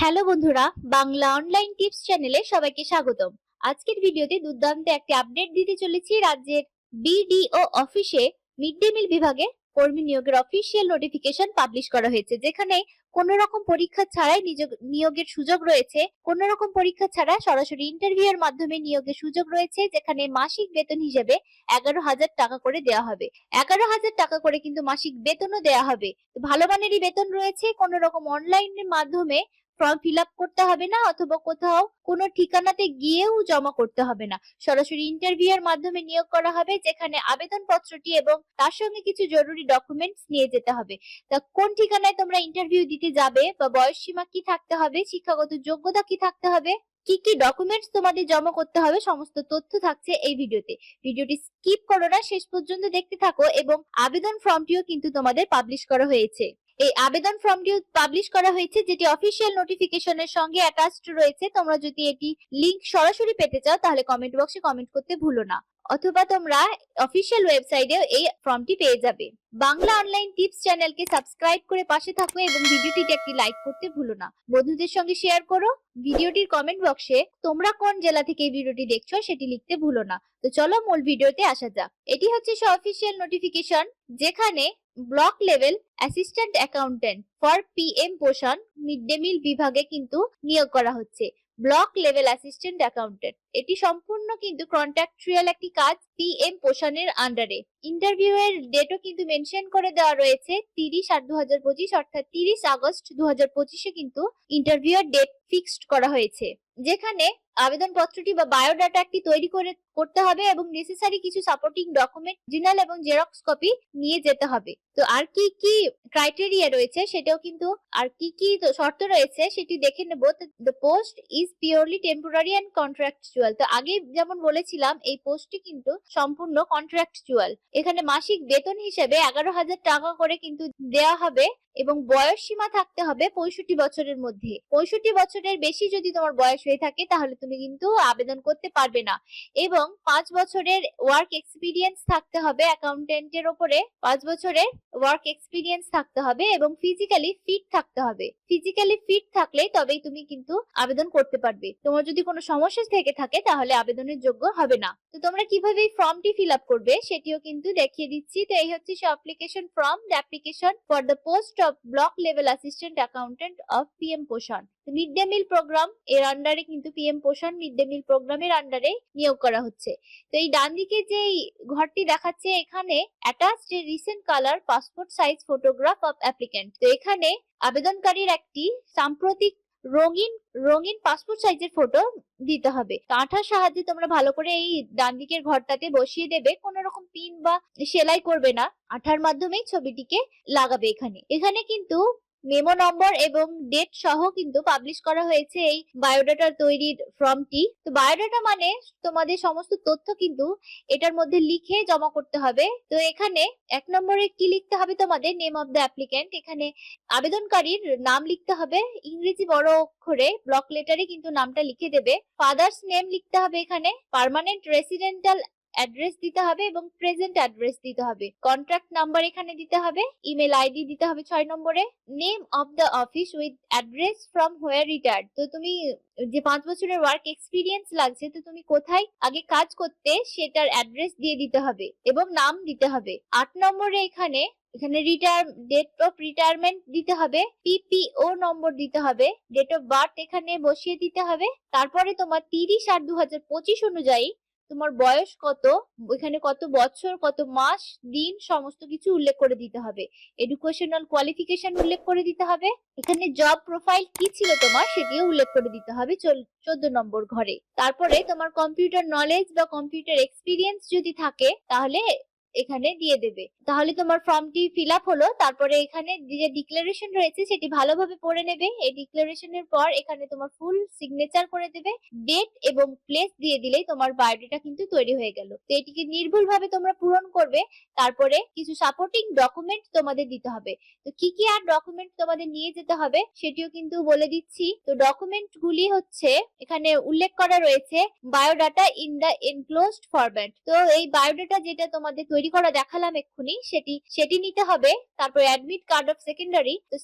Hello বন্ধুরা, Bangla online tips চ্যানেলে সবাইকে স্বাগতম। আজকের ভিডিওতে দুর্দান্ত একটি আপডেট দিতে চলেছি রাজ্যের বিডিও অফিসে মিড ডে মিল বিভাগে কর্মী নিয়োগের অফিসিয়াল নোটিফিকেশন পাবলিশ করা হয়েছে, যেখানে কোনো রকম পরীক্ষা ছাড়াই নিযোগ- নিয়োগের সুযোগ রয়েছে। কোনো রকম পরীক্ষা ছাড়া সরাসরি ইন্টারভিউ এর মাধ্যমে নিয়োগের সুযোগ রয়েছে, যেখানে মাসিক বেতন হিসেবে এগারো হাজার টাকা করে দেওয়া হবে। এগারো হাজার টাকা করে কিন্তু মাসিক বেতনও দেওয়া হবে। ভালো মানেরই বেতন রয়েছে। কোনো রকম অনলাইনের মাধ্যমে ফর্ম ফিল আপ করতে হবে না অথবা কোথাও কোনো ঠিকানাতে গিয়েও জমা করতে হবে না। সরাসরি ইন্টারভিউ এর মাধ্যমে নিয়োগ করা হবে যেখানে আবেদন পত্রটি এবং তার সঙ্গে কিছু জরুরি ডকুমেন্টস নিয়ে যেতে হবে। তা কোন ঠিকানায় তোমরা ইন্টারভিউ দিতে যাবে বা বয়স সীমা কি থাকতে হবে, শিক্ষাগত যোগ্যতা কি থাকতে হবে, কি কি ডকুমেন্টস তোমাদের জমা করতে হবে, সমস্ত তথ্য থাকছে এই ভিডিওতে। ভিডিওটি স্কিপ করো না, শেষ পর্যন্ত দেখতে থাকো এবং আবেদন ফর্মটিও কিন্তু তোমাদের পাবলিশ করা হয়েছে। এই আবেদন ফর্মটি পাবলিশ করা হয়েছে, যেটি অফিসিয়াল নোটিফিকেশনের সঙ্গে অ্যাটাচড রয়েছে। তোমরা যদি এটি লিংক সরাসরি পেতে চাও, তাহলে কমেন্ট বক্সে কমেন্ট করতে ভুলো না। অথবা তোমরা অফিসিয়াল ওয়েবসাইটেও এই ফর্মটি পেয়ে যাবে। বাংলা অনলাইন টিপস চ্যানেলকে সাবস্ক্রাইব করে পাশে থাকো এবং ভিডিওটিতে একটি লাইক করতে ভুলো না। বন্ধুদের সঙ্গে শেয়ার করো। ভিডিওটির কমেন্ট বক্সে তোমরা কোন জেলা থেকে এই ভিডিওটি দেখছ সেটি লিখতে ভুলো না। তো চলো মূল ভিডিওতে আসা যাক। এটি হচ্ছে অফিসিয়াল নোটিফিকেশন যেখানে block level assistant accountant for PM Poshan mid day meal বিভাগে কিন্তু নিয়োগ করা হচ্ছে। ব্লক লেভেল অ্যাসিস্ট্যান্ট অ্যাকাউন্টেন্ট এটি সম্পূর্ণ কিন্তু কন্ট্রাকচুয়াল একটি কাজ পিএম পোষণের আন্ডারে ইন্টারভিউ এর ডেটও কিন্তু মেনশন করে দেওয়া রয়েছে তিরিশ আট দু হাজার পঁচিশ, অর্থাৎ তিরিশ আগস্ট দু হাজার পঁচিশে কিন্তু ইন্টারভিউ এর ডেট ফিক্সড করা হয়েছে। যেখানে আবেদন পত্রটি বা বায়োডাটা একটি তৈরি করে করতে হবে এবং নেসেসারি কিছু সাপোর্টিং ডকুমেন্ট জিনাল এবং জেরক্স কপি নিয়ে যেতে হবে। তো আর কি কি ক্রাইটেরিয়া রয়েছে সেটাও কিন্তু আর কি কি শর্ত রয়েছে সেটি দেখে নেব। The post is purely temporary and contractual তো আগে যেমন বলেছিলাম, এই পোস্টটি কিন্তু সম্পূর্ণ কন্ট্রাকচুয়াল এখানে মাসিক বেতন হিসেবে এগারো হাজার টাকা করে কিন্তু দেওয়া হবে এবং বয়স সীমা থাকতে হবে পঁয়ষট্টি বছরের মধ্যে। পঁয়ষট্টি বছরের বেশি যদি তোমার বয়স হয়ে থাকে তাহলে তুমি কিন্তু আবেদন করতে পারবে না। এবং পাঁচ বছরের ওয়ার্ক এক্সপিরিয়েন্স থাকতে হবে অ্যাকাউন্টেন্টের ওপরে। পাঁচ বছরের ওয়ার্ক এক্সপিরিয়েন্স থাকতে হবে এবং ফিজিক্যালি ফিট থাকতে হবে। ফিজিক্যালি ফিট থাকলে তবেই তুমি কিন্তু আবেদন করতে পারবে। তোমার যদি কোনো সমস্যা থেকে থাকে তাহলে আবেদনের যোগ্য হবে না। তো তোমরা কীভাবে এই ফর্মটি ফিল আপ করবে সেটিও কিন্তু দেখিয়ে দিচ্ছি। তো এই হচ্ছে সে application form the application for the post of block level assistant accountant of PM Poshan mid day meal programme এর আন্ডারে কিন্তু পিএম পোষণ মিড ডে মিল প্রোগ্রামের আন্ডারে নিয়োগ করা হচ্ছে। তো এই ডান দিকে যে ঘরটি দেখাচ্ছে এখানে attached recent colour passport size photograph of applicant তো এখানে আবেদনকারীর একটি সাম্প্রতিক রঙিন রঙিন পাসপোর্ট সাইজের ফটো দিতে হবে। কাঁঠার সাহায্যে তোমরা ভালো করে এই ডান দিকের ঘরটাতে বসিয়ে দেবে, কোন রকম পিন বা সেলাই করবে না। আঠার মাধ্যমেই ছবিটিকে লাগাবে এখানে। এখানে কিন্তু মেমো নম্বর এবং ডেট সহ কিন্তু পাবলিশ করা হয়েছে এই বায়োডাটা তৈরির ফর্মটি তো বায়োডাটা মানে তোমাদের সমস্ত তথ্য কিন্তু এটার মধ্যে লিখে জমা করতে হবে। তো এখানে এক নম্বরে কি লিখতে হবে তোমাদের? নেম অফ দ্য অ্যাপ্লিক্যান্ট এখানে আবেদনকারীর নাম লিখতে হবে। ইংরেজি বড় অক্ষরে ব্লক লেটারে কিন্তু নামটা লিখে দেবে। ফাদার্স নেম লিখতে হবে এখানে। পার্মানেন্ট রেসিডেন্টাল অ্যাড্রেস দিতে হবে এবং প্রেজেন্ট অ্যাড্রেস দিতে হবে। কন্ট্রাক্ট নাম্বার এখানে দিতে হবে ইমেল আইডি দিতে হবে ছয় নম্বরে name of the office with address from where retired তো তুমি যে পাঁচ বছরের ওয়ার্ক এক্সপিরিয়েন্স লাগছে, তো তুমি কোথায় আগে কাজ করতে সেটার অ্যাড্রেস দিয়ে দিতে হবে এবং নাম দিতে হবে। আট নম্বরে এখানে এখানে রিটায়ার ডেট অফ রিটায়ারমেন্ট দিতে হবে পিপিও নম্বর দিতে হবে ডেট অফ বার্থ এখানে বসিয়ে দিতে হবে, তারপরে তোমার তিরিশ আট দু অনুযায়ী তোমার বয়স কত? এখানে কত বছর, কত মাস, দিন, সমস্ত কিছু উল্লেখ করে দিতে হবে। এডুকেশনাল কোয়ালিফিকেশন উল্লেখ করে দিতে হবে। এখানে জব প্রোফাইল কি ছিল তোমার সেটিও উল্লেখ করে দিতে হবে চোদ্দ নম্বর ঘরে। তারপরে তোমার কম্পিউটার নলেজ বা কম্পিউটার এক্সপিরিয়েন্স যদি থাকে, তাহলে এখানে দিয়ে দেবে। তাহলে তোমার ফর্মটি ফিল আপ হলো, তারপরে এখানে যে ডিক্লারেশন রয়েছে সেটি ভালোভাবে পড়ে নেবে। এই ডিক্লারেশনের পর এখানে তোমার ফুল সিগনেচার করে দেবে। ডেট এবং প্লেস দিয়ে দিলেই তোমার বায়োডাটা কিন্তু তৈরি হয়ে গেল। তো এটিকে নির্ভুলভাবে তোমরা পূরণ করবে, তারপরে কিছু সাপোর্টিং ডকুমেন্ট তোমাদের দিতে হবে। তো কি কি আর ডকুমেন্ট তোমাদের নিয়ে যেতে হবে সেটিও কিন্তু বলে দিচ্ছি। তো ডকুমেন্ট গুলি হচ্ছে, এখানে উল্লেখ করা রয়েছে biodata in the enclosed format তো এই বায়োডাটা যেটা তোমাদের তৈরি করা দেখালাম এক্ষুনি, সেটি সেটি নিতে হবে। তারপর অ্যাডমিট কার্ড অফ সেকেন্ডারি তো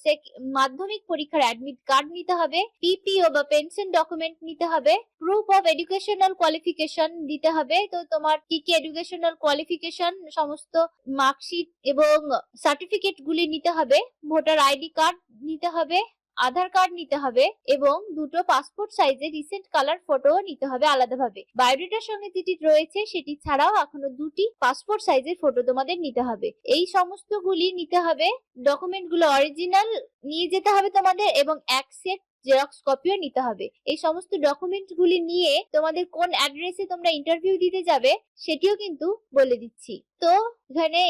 মাধ্যমিক পরীক্ষার অ্যাডমিট কার্ড নিতে হবে পিপিও বা পেনশন ডকুমেন্ট নিতে হবে প্রুফ অফ এডুকেশনাল কোয়ালিফিকেশন দিতে হবে। তো তোমার কি কি এডুকেশনাল কোয়ালিফিকেশন সমস্ত মার্কশিট এবং সার্টিফিকেট গুলি নিতে হবে ভোটার আইডি কার্ড নিতে হবে। আধার কার্ড নিতে হবে এবং দুটো পাসপোর্ট সাইজের রিসেন্ট কালার ফটো নিতে হবে আলাদাভাবে। বায়োডেটার সঙ্গে যেটি রয়েছে সেটি ছাড়াও এখনও দুটি পাসপোর্ট সাইজের ফটো তোমাদের নিতে হবে। এই সমস্ত গুলি নিতে হবে ডকুমেন্টগুলো অরিজিনাল নিয়ে যেতে হবে তোমাদের এবং এক সেট জেরক্স কপিও নিতে হবে। এই সমস্ত ডকুমেন্ট গুলি নিয়ে তোমাদের কোন অ্যাড্রেসে তোমরা ইন্টারভিউ দিতে যাবে সেটিও কিন্তু বলে দিচ্ছি। তো এখানে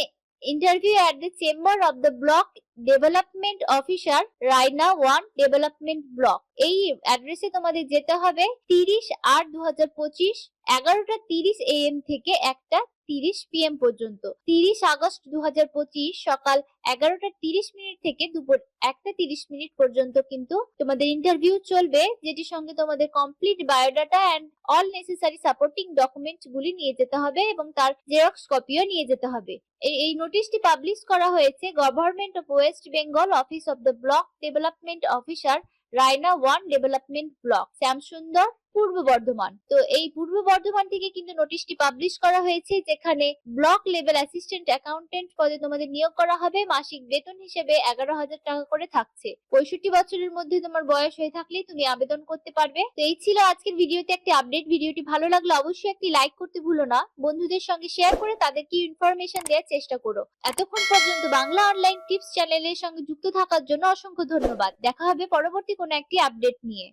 interview at the chamber of the block development officer Raina one development block এই অ্যাড্রেসে তোমাদের যেতে হবে তিরিশ আট দু হাজার পঁচিশ এগারোটা তিরিশ এএম থেকে একটা তিরিশ পিএম পর্যন্ত। তিরিশ আগস্ট দু হাজার পঁচিশ সকাল এগারোটা তিরিশ মিনিট থেকে দুপুর একটা তিরিশ মিনিট পর্যন্ত কিন্তু তোমাদের ইন্টারভিউ চলবে, যেটির সঙ্গে তোমাদের complete biodata and all necessary supporting document গুলি নিয়ে যেতে হবে এবং তার জেরক্স কপিও নিয়ে যেতে হবে। এই- নোটিশটি পাবলিশ করা হয়েছে government of West Bengal office of the block development officer Raina one development block Shyamsundar Purba Bardhaman. তো এই পূর্ব বর্ধমান থেকে কিন্তু নোটিশটি পাবলিশ করা হয়েছে, যেখানে ব্লক লেভেল অ্যাসিস্ট্যান্ট অ্যাকাউন্টেন্ট পদে তোমাদের নিয়োগ করা হবে। মাসিক বেতন হিসেবে এগারো হাজার টাকা করে থাকছে। পঁয়ষট্টি বছরের মধ্যে তোমার বয়স হয়ে থাকলে তুমি আবেদন করতে পারবে। তো এই ছিল আজকের ভিডিওতে একটি আপডেট ভিডিওটি ভালো লাগলে অবশ্যই একটি লাইক করতে ভুলো না। বন্ধুদের সঙ্গে শেয়ার করে তাদেরকে ইনফরমেশন দেওয়ার চেষ্টা করো। এতক্ষণ পর্যন্ত বাংলা অনলাইন টিপস চ্যানেলের সঙ্গে যুক্ত থাকার জন্য অসংখ্য ধন্যবাদ। দেখা হবে পরবর্তী কোনো একটি আপডেট নিয়ে।